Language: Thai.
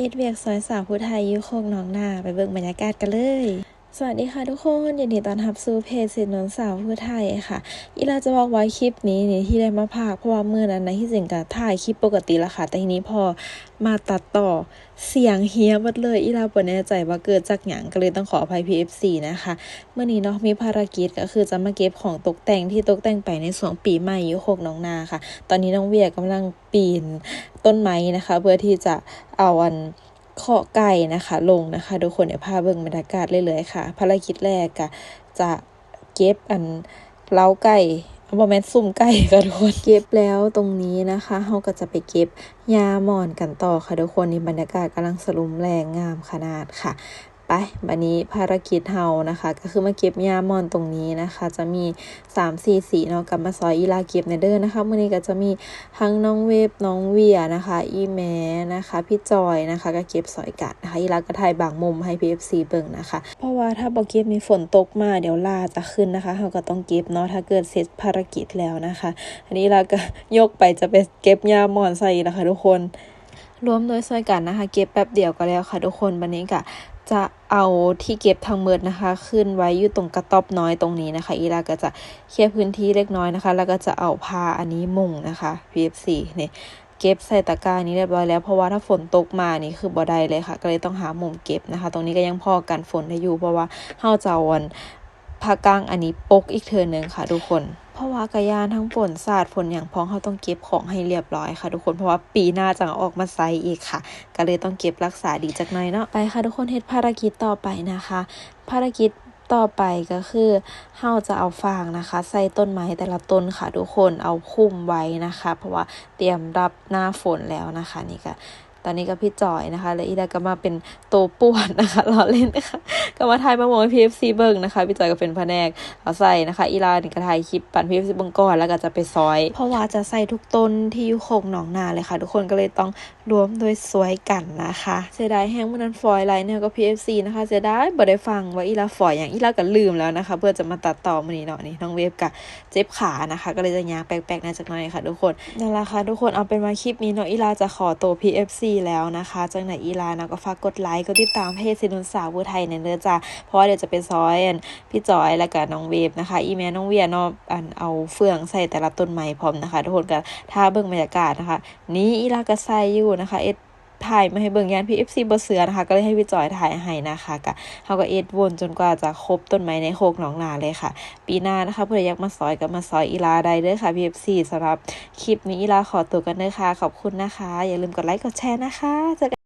เอ็ดเวียกซอยสาวผู้ไทยยุโคกหนองนาไปเบิ่งบรรยากาศกันเลย สวัสดีค่ะทุกคนยินดีต้อนรับสู่เพจสินนนสาวผู้ไทยค่ะอีลาจะบอกไว้คลิปนี้นี่ที่ได้มาพากเพราะว่าเมื่อนั้นนะที่จริงก็ถ่ายคลิปปกติแล้วค่ะ แต่ทีนี้พอมาตัดต่อเสียงเฮียหมดเลยอีลาบ่แน่ใจว่าเกิดจากหยังก็เลยต้องขออภัย PFC นะคะเมื่อนี้เนาะมีภารกิจก็คือจะมาเก็บของตกแต่งที่ตกแต่งไปในช่วงปีใหม่ยุโคกน้องนาค่ะ ตอนนี้น้องเวียกำลังปีนต้นไม้นะคะ เพื่อที่จะเอาอัน เคาะไก่นะคะ ลงนะคะทุกคนเดี๋ยวพาเบิ่งบรรยากาศเลยเลยๆค่ะ ภารกิจแรกก็จะเก็บอันเล้าไก่บ่แมนซุ่มไก่ค่ะทุกคนเก็บแล้วตรงนี้นะคะเราก็จะไปเก็บยาหมอนกันต่อค่ะทุกคนนี่บรรยากาศกำลังสลุมแรงงามขนาดค่ะ ไปบันนี้ภารกิจเฮานะคะ ก็คือมาเก็บยามอนตรงนี้นะคะ จะมี 3 4สีเนาะกับมาซอยอีลาเก็บในเด้อนะคะมื้อนี้ก็จะมีทั้งน้องเวฟน้องเวียนะคะ อีแม้นะคะ พี่จอยนะคะ ก็เก็บสอยกัดนะคะอีลาก็ถ่ายบางมุมให้ PFC เบิ่งนะคะ เพราะว่าถ้าบ่เก็บมีฝนตกมาเดี๋ยวลาจะขึ้นนะคะเฮาก็ต้องเก็บเนาะถ้าเกิดเสร็จภารกิจแล้วนะคะ อันนี้เราก็ยกไปจะไปเก็บยามอนใส่แล้วค่ะทุกคนรวมโดยซอยกันนะคะ เก็บแป๊บเดียวก็แล้วค่ะทุกคนวันนี้ก็ จะเอาที่เก็บทั้งหมดนะคะ ขึ้นไว้อยู่ตรงกระต๊อบน้อยตรงนี้นะคะ อีลาก็จะเคลียร์พื้นที่เล็กน้อยนะคะ แล้วก็จะเอาผ้าอันนี้มุงนะคะ PFC เนี่ยเก็บใส่ตะกร้านี้เรียบร้อยแล้วเพราะว่าถ้าฝนตกมานี่คือบ่ได้เลยค่ะ ก็เลยต้องหามุมเก็บนะคะ ตรงนี้ก็ยังพอกันฝนได้อยู่เพราะว่าเฮาจะเอาอันผ้ากางอันนี้ปกอีกเทอหนึงค่ะ ทุกคน เพราะว่ากระยานทั้งฝนสาดฝนอย่างพ้องเขาต้องเก็บของให้เรียบร้อยค่ะ ทุกคนเพราะว่าปีหน้าจะออกมาใส่อีกค่ะ ก็เลยต้องเก็บรักษาดีจักหน่อยเนาะไปค่ะ ทุกคนเฮ็ดภารกิจต่อไปนะคะ ภารกิจต่อไปก็คือเฮาจะเอาฟางนะคะ ใส่ต้นไม้แต่ละต้นค่ะ ทุกคนเอาคุมไว้นะคะ เพราะว่าเตรียมรับหน้าฝนแล้วนะคะ นี่ก็ อนนี้ก็พี่จอยนะคะ และอีดาก็มาเป็นตัวป่วนนะคะล้อเล่นนะคะก็มาถ่ายมาโมให้ PFC เบิ่งนะคะ พี่จอยก็เป็นแผนกเอาใส่นะคะ อีลานี่ก็ถ่ายคลิปปั่น PFC เบิ่งก่อนแล้วก็จะไปซอย เพราะว่าจะใส่ทุกต้นที่อยู่โคกหนองนาเลยค่ะ ทุกคนก็เลยต้องรวมโดยสวยกันนะคะ เสียดายแฮงเมื่อนั้นฟอยไลน์เนี่ยก็ PFC นะคะเสียดายบ่ได้ฟังว่าอีลาฟอยอย่างอีลาก็ลืมแล้วนะคะ เพื่อจะมาตัดต่อมื้อนี้เนาะนี่น้องเวฟกับเจ็บขานะคะ ก็เลยจะยางแปลกๆน่อยจักหน่อยค่ะ ทุกคนนั่นแหละค่ะทุกคนเอาเป็นว่าคลิปนี้เนาะอีลาจะขอตัว PFC แล้วนะคะจังไหนอีลานะก็ฝากกดไลค์กดติดตามเพจสินุนสาวผู้ไทยเนี่ยเด้อจ้าเพราะว่าเดี๋ยวจะไปซอยอันพี่จอยแล้วก็น้องเวฟนะคะ อีแม่น้องเวียเนาะอันเอาเฟืองใส่แต่ละต้นไม้พร้อมนะคะทุกคนก็ท่าเบิ่งบรรยากาศนะคะ นี่อีลาก็ใส่อยู่นะคะเอ็ด ถ่ายมาให้เบิ่งยานพีเอฟซีบเสือนะคะ ก็เลยให้พี่จอยถ่ายให้นะคะก็เขาก็เอ็ดวนจนกว่าจะครบต้นไม้ในโคกหนองนาเลยค่ะ ปีหน้านะคะเพื่ออยากมาซอยก็มาซอยอีลาได้เด้อค่ะพีเอฟซีสำหรับคลิปนี้อีลาขอตัวกันเด้อค่ะ ขอบคุณนะคะ อย่าลืมกดไลค์กดแชร์นะคะเจอกัน